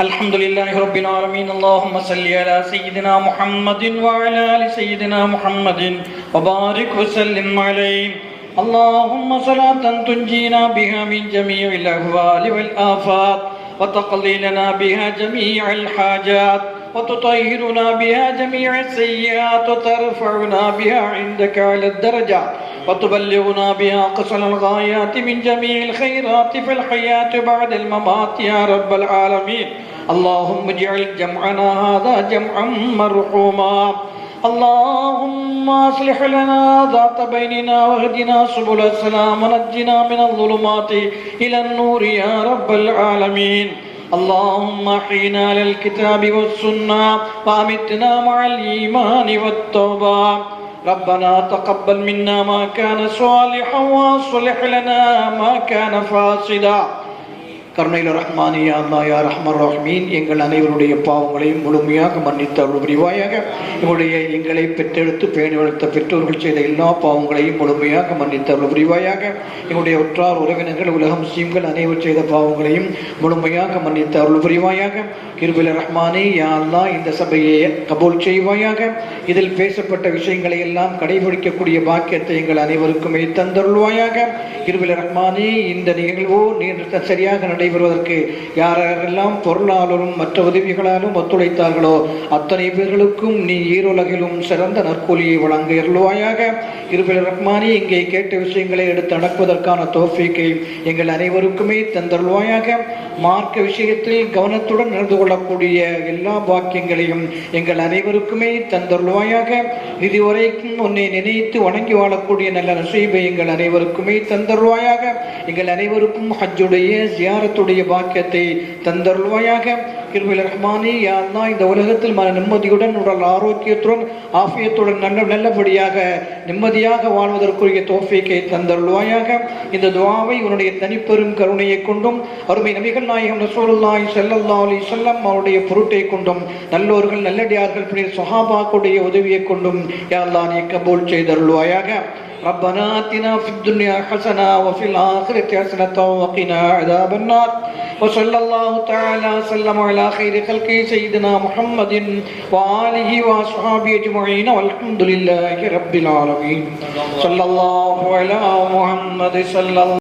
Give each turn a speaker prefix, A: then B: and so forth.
A: الحمد لله رب العالمين. اللهم صل على سيدنا محمد وعلى آل سيدنا محمد وبارك وسلم عليه. اللهم صلاة تنجينا بها من جميع الأهوال والآفات وتقضي لنا بها جميع الحاجات وتطهرنا بها جميع السيئات وترفعنا بها عندك على الدرجات. وتبلغنا بها قصر الغايات من جميع الخيرات في الحياة بعد الممات يا رب العالمين. اللهم اجعل جمعنا هذا جمعا مرحوما. اللهم اصلح لنا ذات بيننا واهدنا سبل السلام ونجنا من الظلمات إلى النور يا رب العالمين. اللهم احينا على الكتاب والسنة وامتنا مع الايمان والتوبه. ربنا تقبل منا ما كان صالحا واصلح لنا ما كان فاسدا. கருணையில் ரஹ்மானி அல்லா யா ரஹ்மர் ரஹ்மீன். எங்கள் அனைவருடைய பாவங்களையும் முழுமையாக மன்னித்து அருள் புரிவாயாக எங்களுடைய எங்களை பெற்றெடுத்து பேணி வளர்த்த பெற்றோர்கள் செய்த எல்லா பாவங்களையும் முழுமையாக மன்னித்து அருள் புரிவாயாக எங்களுடைய ஒற்றார் உறவினர்கள் உலகம் முஸ்லீம்கள் அனைவர் செய்த பாவங்களையும் முழுமையாக மன்னித்து அருள் புரிவாயாக கிருபில ரஹ்மானே யா அல்லா இந்த சபையை கபூல் செய்வாயாக. இதில் பேசப்பட்ட விஷயங்களை எல்லாம் கடைபிடிக்கக்கூடிய பாக்கியத்தை எங்கள் அனைவருக்குமே தந்தருள்வாயாக. கிருபில ரஹ்மானே இந்த நிகழ்வோ நீ- சரியாக நடைபெறுவதற்கு யாரெல்லாம் பொருளாலும் மற்ற உதவிகளாலும் ஒத்துழைத்தார்களோ அத்தனை பேர்களுக்கும் நீ ஈருலகிலும் சிறந்த நற்கூலியை வழங்க இருள்வாயாக இருபில் ரஹ்மானி இங்கே கேட்ட விஷயங்களை எடுத்து நடப்பதற்கான தோஃபிக்கை எங்கள் அனைவருக்குமே தந்தருள்வாயாக. மார்க்க விஷயத்தில் கவனத்துடன் நடந்து கொள்ளக்கூடிய எல்லா பாக்கியங்களையும் எங்கள் அனைவருக்குமே தந்தருள்வாயாக. இதுவரைக்கும் உன்னை நினைத்து வணங்கி வாழக்கூடிய நல்ல நசீபை எங்கள் அனைவருக்குமே தந்தருள்வாயாக. எங்கள் அனைவருக்கும் ஹஜ்ஜுடைய உலகத்துடைய பாக்கியத்தை தந்தருள்வாயாக. இருவில் ரஹ்மானி யா அல்லாஹ் இந்த உலகத்தில் மன நிம்மதியுடன் உடல் ஆரோக்கியத்துடன் ஆஃபியத்துடன் நல்ல நல்லபடியாக நிம்மதியாக வாழ்வதற்குரிய தோஃபிக்கை தந்தருள்வாயாக. இந்த துவாவை உன்னுடைய தனிப்பெரும் கருணையை கொண்டும் அருமை நபிகள் நாயகம் ரசூலுல்லாஹி செல்லல்லா அலி செல்லம் அவருடைய பொருட்டை கொண்டும் நல்லோர்கள் நல்லடியார்கள் பின்னர் சொஹாபாக்குடைய உதவியை கொண்டும் யா அல்லாஹ் நீ கபூல் செய்தருள்வாயாக. ربنا آتنا في الدنيا حسنة وفي الآخرة حسنة وقنا عذاب النار. وصلى الله تعالى وسلم على خير خلقه سيدنا محمد وآله وأصحابه أجمعين والحمد لله رب العالمين. صلى الله على محمد صلى الله